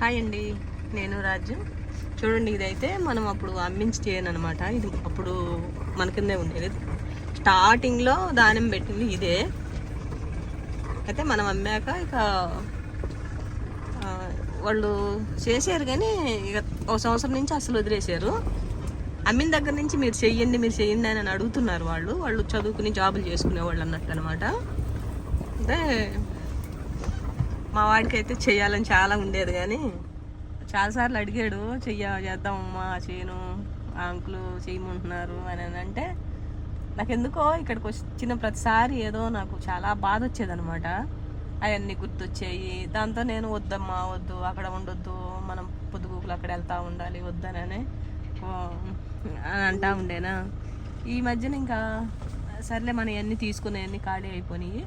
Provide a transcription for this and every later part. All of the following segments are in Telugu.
హాయ్ అండి నేను రాజు. చూడండి ఇదైతే మనం అప్పుడు అమ్మించి చేయను అనమాట. ఇది అప్పుడు మన కిందే ఉండేది. స్టార్టింగ్లో దానం పెట్టింది ఇదే. అయితే మనం అమ్మాక ఇక వాళ్ళు చేశారు కానీ ఇక ఒక సంవత్సరం నుంచి అసలు వదిలేశారు. అమ్మిన దగ్గర నుంచి మీరు చెయ్యండి మీరు చెయ్యండి అని అడుగుతున్నారు వాళ్ళు. వాళ్ళు చదువుకుని జాబులు చేసుకునేవాళ్ళు అన్నట్టు అనమాట. అంటే మా వాడికైతే చేయాలని చాలా ఉండేది కానీ చాలాసార్లు అడిగాడు చెయ్య చేద్దామమ్మా చేయను ఆ అంకులు చేయమంటున్నారు అని అని అంటే నాకు ఎందుకో ఇక్కడికి వచ్చిన ప్రతిసారి ఏదో నాకు చాలా బాధ వచ్చేదనమాట అవన్నీ గుర్తొచ్చాయి దాంతో నేను వద్దమ్మా వద్దు అక్కడ ఉండొద్దు మనం పొద్దుగూకులు అక్కడ వెళ్తా ఉండాలి వద్దనని ఓ, అని అంటా ఉండేనా. ఈ మధ్యన ఇంకా సర్లే మన ఇవన్నీ తీసుకునేవన్నీ ఖాళీ అయిపోయినాయి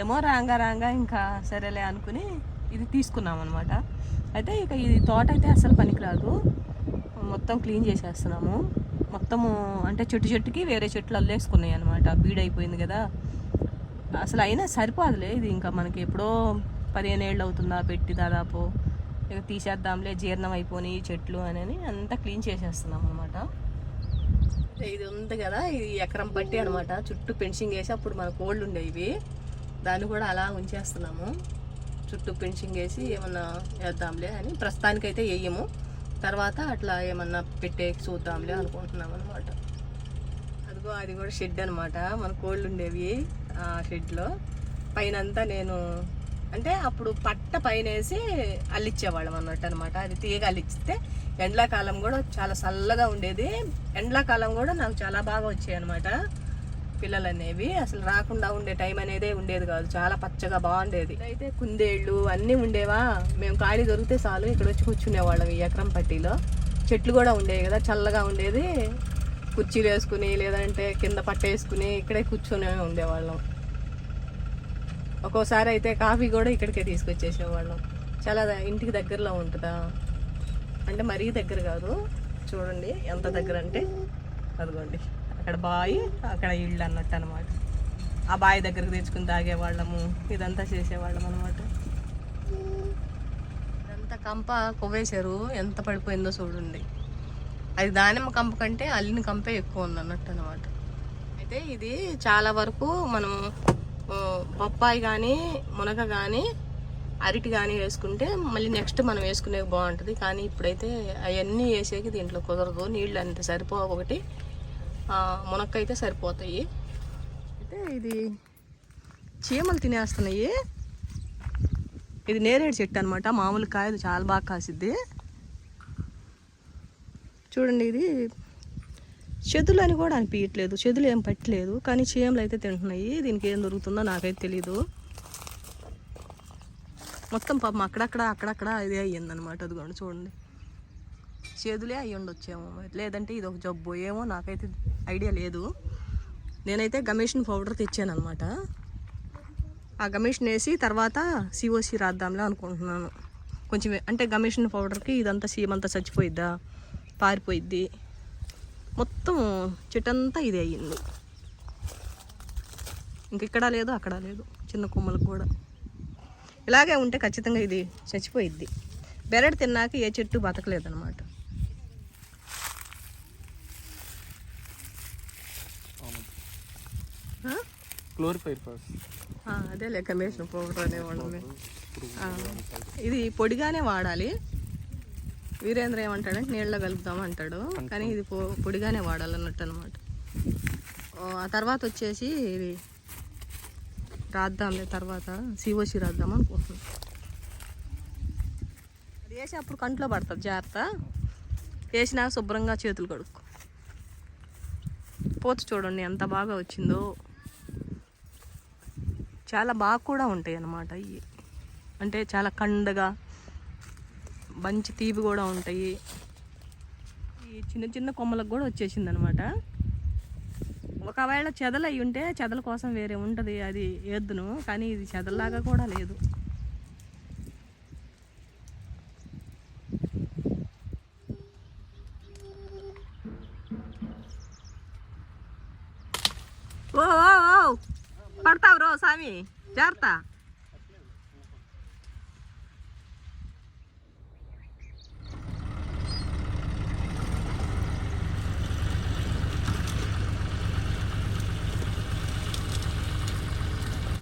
ఏమో రాంగా రాంగా ఇంకా సరేలే అనుకుని ఇది తీసుకున్నాం అనమాట అయితే ఇక ఇది తోట అయితే అసలు పనికిరాదు. మొత్తం క్లీన్ చేసేస్తున్నాము. మొత్తము అంటే చెట్టు చెట్టుకి వేరే చెట్లు అల్లేసుకున్నాయి అనమాట బీడైపోయింది కదా. అసలు అయినా సరిపోదులే ఇది ఇంకా మనకి ఎప్పుడో పదిహేను ఏళ్ళు అవుతుందా పెట్టి దాదాపు. ఇక తీసేద్దాంలే జీర్ణం అయిపోయి చెట్లు అని అంతా క్లీన్ చేసేస్తున్నాం అనమాట ఇది ఉంది కదా ఇది ఎకరం పట్టి అనమాట చుట్టూ పెన్షింగ్ వేసి అప్పుడు మన కోళ్ళు ఉండేవి. దాన్ని కూడా అలా ఉంచేస్తున్నాము. చుట్టూ పెన్షింగ్ వేసి ఏమన్నా వేద్దాంలే అని ప్రస్తుతానికైతే వేయము. తర్వాత అట్లా ఏమన్నా పెట్టే చూద్దాంలే అనుకుంటున్నాం అనమాట అదిగో అది కూడా షెడ్ అనమాట మన కోళ్ళు ఉండేవి ఆ షెడ్లో. పైన అంతా నేను అంటే అప్పుడు పట్ట పైన వేసి అల్లిచ్చేవాళ్ళం అన్నట్టు అనమాట అది తీగ అల్లిచ్చితే ఎండాకాలం కూడా చాలా చల్లగా ఉండేది. ఎండాకాలం కూడా నాకు చాలా బాగా వచ్చాయి అనమాట పిల్లలు అనేవి అసలు రాకుండా ఉండే టైం అనేదే ఉండేది కాదు. చాలా పచ్చగా బాగుండేది. అయితే కుందేళ్ళు అన్నీ ఉండేవా? మేము ఖాళీ దొరికితే చాలు. ఇక్కడ వచ్చి కూర్చునేవాళ్ళం ఈ ఎకరం పట్టీలో. చెట్లు కూడా ఉండేవి కదా చల్లగా ఉండేది. కుర్చీలు వేసుకుని లేదంటే కింద పట్ట వేసుకుని ఇక్కడే కూర్చొని ఉండేవాళ్ళం. ఒక్కోసారి అయితే కాఫీ కూడా ఇక్కడికే తీసుకొచ్చేసేవాళ్ళం. చాలా ఇంటికి దగ్గరలో ఉంటుందా? అంటే మరీ దగ్గర కాదు. చూడండి ఎంత దగ్గర అంటే అదిగోండి. అక్కడ బావి అక్కడ ఇళ్ళు అన్నట్టు అనమాట ఆ బావి దగ్గరకు తెచ్చుకుని తాగేవాళ్ళము ఇదంతా చేసేవాళ్ళం అనమాట ఇదంతా కంప కొవ్వేశారు ఎంత పడిపోయిందో చూడండి. అది దానిమ్మ కంప కంటే అల్లిన కంపే ఎక్కువ ఉంది అన్నట్టు అనమాట అయితే ఇది చాలా వరకు మనం బొప్పాయి పప్పాయి కానీ మునగ కానీ అరటి కానీ వేసుకుంటే మళ్ళీ నెక్స్ట్ మనం వేసుకునే బాగుంటుంది. కానీ ఇప్పుడైతే అవన్నీ వేసేకి దీంట్లో కుదరదు నీళ్ళు అంత సరిపో ఒకటి మునక్కైతే అయితే సరిపోతాయి. అయితే ఇది చీమలు తినేస్తున్నాయి. ఇది నేరేడు చెట్టు అనమాట మామూలు కాయలు చాలా బాగా కాసిద్ది. చూడండి ఇది చెదులు అని కూడా అనిపించట్లేదు చెదులు ఏం పట్టలేదు. కానీ చీమలు అయితే తింటున్నాయి. దీనికి ఏం దొరుకుతుందో నాకైతే తెలీదు. మొత్తం పాపం అక్కడక్కడ అక్కడక్కడ ఇదే అయ్యిందనమాట అదిగోండి చూడండి. చేదులే అయ్యి ఉండొచ్చేమో. లేదంటే ఇది ఒక జబ్బు ఏమో నాకైతే ఐడియా లేదు. నేనైతే గమేషన్ పౌడర్ తెచ్చాను అనమాట ఆ గమేషన్ వేసి తర్వాత సిఓసి రాద్దాంలే అనుకుంటున్నాను. కొంచెం అంటే గమేషన్ పౌడర్కి ఇదంతా సీమంతా చచ్చిపోయిద్దా? పారిపోయిద్ది. మొత్తం చెట్టంతా ఇది అయ్యింది. ఇంక ఇక్కడ లేదు అక్కడ లేదు. చిన్న కొమ్మలకు కూడా. ఇలాగే ఉంటే ఖచ్చితంగా ఇది చచ్చిపోయిద్ది. బెరడు తిన్నాక ఏ చెట్టు బతకలేదన్నమాట ఆ? క్లోరిఫైర్ ఫస్ట్ అదేలే కమిషన్ పౌడర్ అనేవాళ్ళం ఇది పొడిగానే వాడాలి. వీరేంద్ర ఏమంటాడంటే నీళ్ళలో కలుపుదాం అంటాడు. కానీ ఇది పొ పొడిగానే వాడాలన్నట్టు అనమాట ఆ తర్వాత వచ్చేసి ఇది రాద్దాంలే తర్వాత. సిఓసి రాద్దాం అనుకుంటున్నాం. అది వేసి అప్పుడు కంట్లో పడుతుంది జాగ్రత్త. వేసినాక శుభ్రంగా చేతులు కడుక్కో. పోతు చూడండి ఎంత బాగా వచ్చిందో. చాలా బాగా కూడా ఉంటాయి అన్నమాట ఇవి. అంటే చాలా కండగా మంచి తీపి కూడా ఉంటాయి. ఈ చిన్న చిన్న కొమ్మలకు కూడా వచ్చేసింది అనమాట ఒకవేళ చెదలు అయి ఉంటే చెదల కోసం వేరే ఉంటుంది అది వేద్దును కానీ ఇది చెదల్లాగా కూడా లేదు. ఓ పడతావు రో స్వామి జాగ్రత్త.